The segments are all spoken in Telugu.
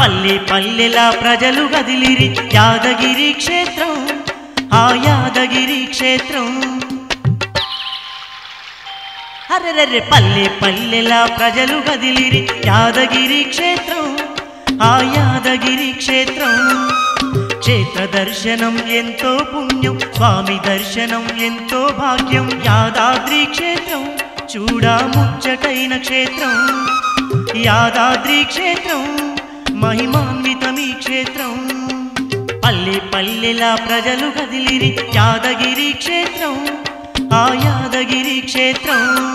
పల్లె పల్లెలా ప్రజలు గదిలిరి యాదగిరి క్షేత్రం ఆ యాదగిరి క్షేత్రం. అరెరెర్రె పల్లె పల్లెలా ప్రజలు గదిలిరి యాదగిరి క్షేత్రం ఆ యాదగిరి క్షేత్రం. క్షేత్ర దర్శనం ఎంతో పుణ్యం స్వామి దర్శనం ఎంతో భాగ్యం యాదాద్రి క్షేత్రం చూడా ముచ్చటైన క్షేత్రం. యాదాద్రి క్షేత్రం. మహిమాన్వితమీ క్షేత్రం. పల్లె పల్లెలా ప్రజలు కదిలిరి యాదగిరి క్షేత్రం. ఆ యాదగిరి క్షేత్రం.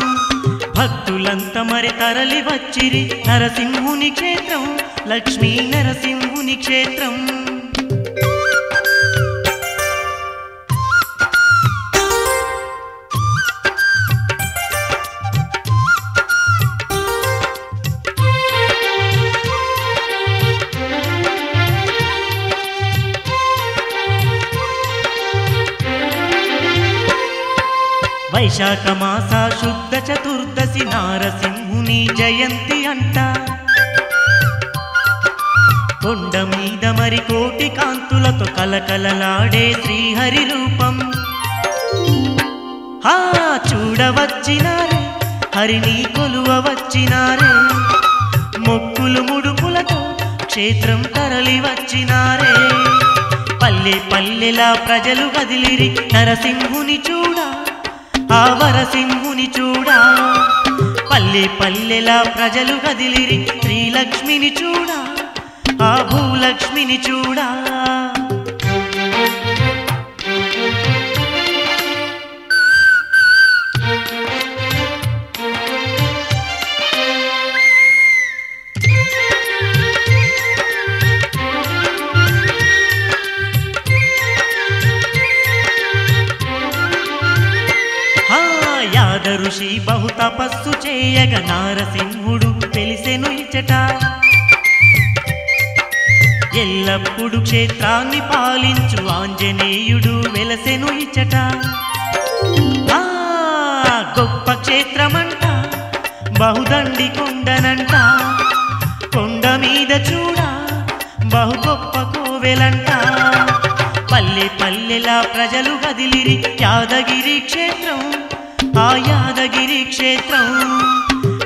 భక్తులంత మరి తరలి వచ్చిరి నరసింహుని క్షేత్రం. లక్ష్మీ నరసింహుని క్షేత్రం. వైశాఖ మాస శుద్ధ చతుర్దశి నారసింహుని జయంతి అంట. కొండ మీద మరి కోటి కాంతులతో కలకలలాడే శ్రీహరి రూపం. హా చూడవచ్చినారే హరిని కొలువ వచ్చినారే. మొక్కులు ముడుపులతో క్షేత్రం తరలి వచ్చినారే. పల్లె పల్లెలా ప్రజలు కదిలిరి నరసింహుని చూడా. ఆ వరసింహుని చూడా. పల్లె పల్లెలా ప్రజలు కదిలిరి శ్రీలక్ష్మిని చూడా. ఆ భూలక్ష్మిని చూడా. ఋషి బహు తపస్సు చేయగ నారసింహుడు తెలిసెను ఇచ్చట. ఎల్లప్పుడు క్షేత్రాన్ని పాలించు ఆంజనేయుడు వెలసెను ఇచ్చట. గొప్ప క్షేత్రమంట బహుదండి కొండనంట. కొండ మీద చూడ బహు గొప్ప కోవెలంట. పల్లె పల్లెలా ప్రజలు కదిలిరి యాదగిరి క్షేత్రం. ఆ యాదగిరి క్షేత్రం.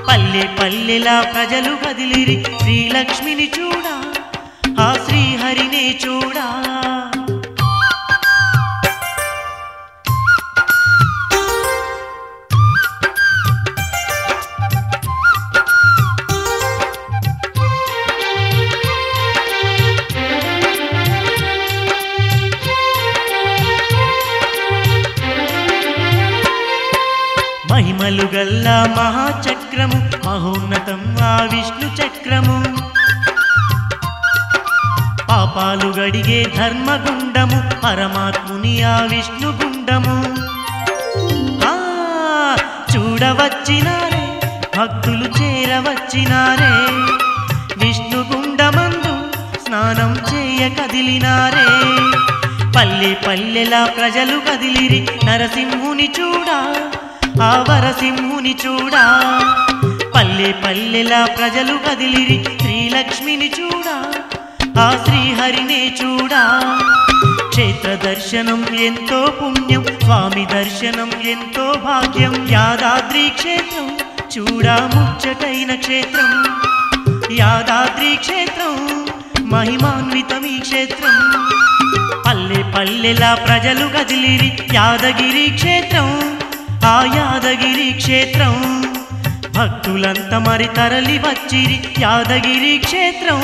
పల్లె పల్లెలా ప్రజలు కదిలిరి శ్రీలక్ష్మిని చూడా ఆ శ్రీహరినే చూడా. మహిమలు గల్లా మహాచక్రము మహోన్నతం ఆ విష్ణు చక్రము. పాపాలు గడిగే ధర్మగుండము పరమాత్ముని ఆ విష్ణు గుండము. చూడవచ్చినారే భక్తులు చేరవచ్చినారే. విష్ణు గుండమందు స్నానం చేయ కదిలినారే. పల్లె పల్లెలా ప్రజలు కదిలిరి నరసింహుని చూడా. ఆ వరసింహుని చూడా. పల్లె పల్లెలా ప్రజలు కదిలిరి శ్రీలక్ష్మిని చూడా. ఆ శ్రీహరినే చూడా. క్షేత్ర దర్శనం ఎంతో పుణ్యం స్వామి దర్శనం ఎంతో భాగ్యం యాదాద్రి క్షేత్రం చూడా ముచ్చటైన క్షేత్రం. యాదాద్రి క్షేత్రం మహిమాన్వితం ఈ క్షేత్రం. పల్లె పల్లెలా ప్రజలు కదిలిరి యాదగిరి క్షేత్రం. ఆ యాదగిరి క్షేత్రం. భక్తులంతా మరి తరలి వచ్చిరి యాదగిరి క్షేత్రం.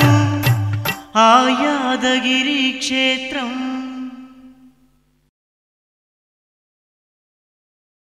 ఆ యాదగిరి క్షేత్రం.